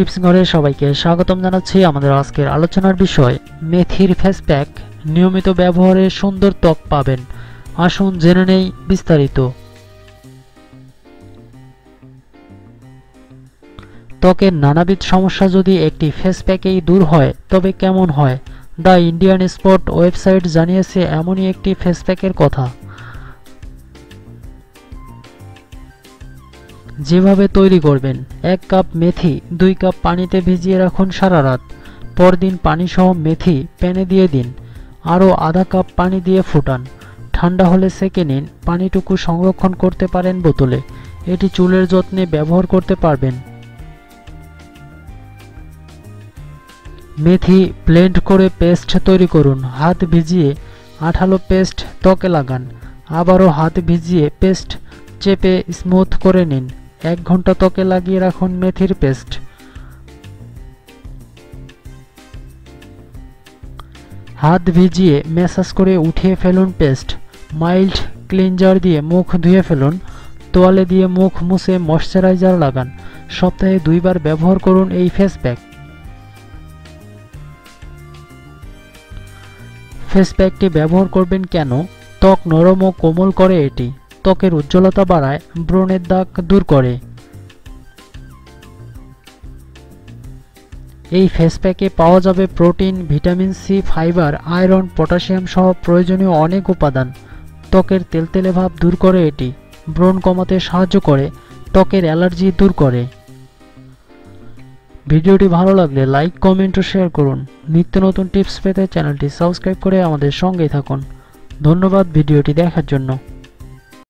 Tips ঘরে সবাইকে স্বাগতম জানাচ্ছি আমাদের আজকের আলোচনার বিষয়। মেথির ফেস প্যাক নিয়মিত ব্যবহারে সুন্দর ত্বক পাবেন। আসুন জেনে নেই বিস্তারিত। ত্বকের নানাবিধ সমস্যা যদি একটি ফেস প্যাকেই দূর হয়, তবে কেমন হয়? দ্য ইন্ডিয়ান স্পট ওয়েবসাইট জানিয়েছে এমনই একটি ফেস প্যাকের কথা। যেভাবে তৈরি করবেন, এক কাপ মেথি, দুই কাপ পানিতে ভিজিয়ে রাখুন সারা রাত। পরদিন পানিসহ মেথি প্যানে দিয়ে দিন। আরও আধা কাপ পানি দিয়ে ফুটান। ঠান্ডা হলে সেকে নিন। পানিটুকু সংরক্ষণ করতে পারেন বোতলে। এটি চুলের যত্নে ব্যবহার করতে পারবেন। মেথি ব্লেন্ড করে পেস্ট তৈরি করুন। হাত ভিজিয়ে আঠালো পেস্ট ত্বকে লাগান। আবারও হাত ভিজিয়ে পেস্ট চেপে স্মুথ করে নিন। এক ঘণ্টা ত্বকে লাগিয়ে রাখুন মেথির পেস্ট। হাত ভিজিয়ে ম্যাসাজ করে উঠিয়ে ফেলুন পেস্ট। মাইল্ড ক্লিনজার দিয়ে মুখ ধুয়ে ফেলুন। তোয়ালে দিয়ে মুখ মুছে ময়শ্চারাইজার লাগান। সপ্তাহে দুইবার ব্যবহার করুন এই ফেস প্যাক ফেস প্যাকটি ব্যবহার করবেন কেন? ত্বক নরম ও কোমল করে এটি। ত্বকের উজ্জ্বলতা বাড়ায়, ব্রণের দাগ দূর করে। এই ফেস প্যাকে পাওয়া যাবে protein, vitamin C, fibre, iron, potassium সহ প্রয়োজনীয় অনেক উপাদান। ত্বকের তেলতেলে ভাব দূর করে এটি। ব্রণ কমাতে সাহায্য করে, ত্বকের অ্যালার্জি দূর করে। ভিডিওটি ভালো লাগলে লাইক, কমেন্ট ও শেয়ার করুন। নিত্য নতুন টিপস পেতে চ্যানেলটি সাবস্ক্রাইব করে আমাদের সঙ্গেই থাকুন। ধন্যবাদ ভিডিওটি দেখার জন্য।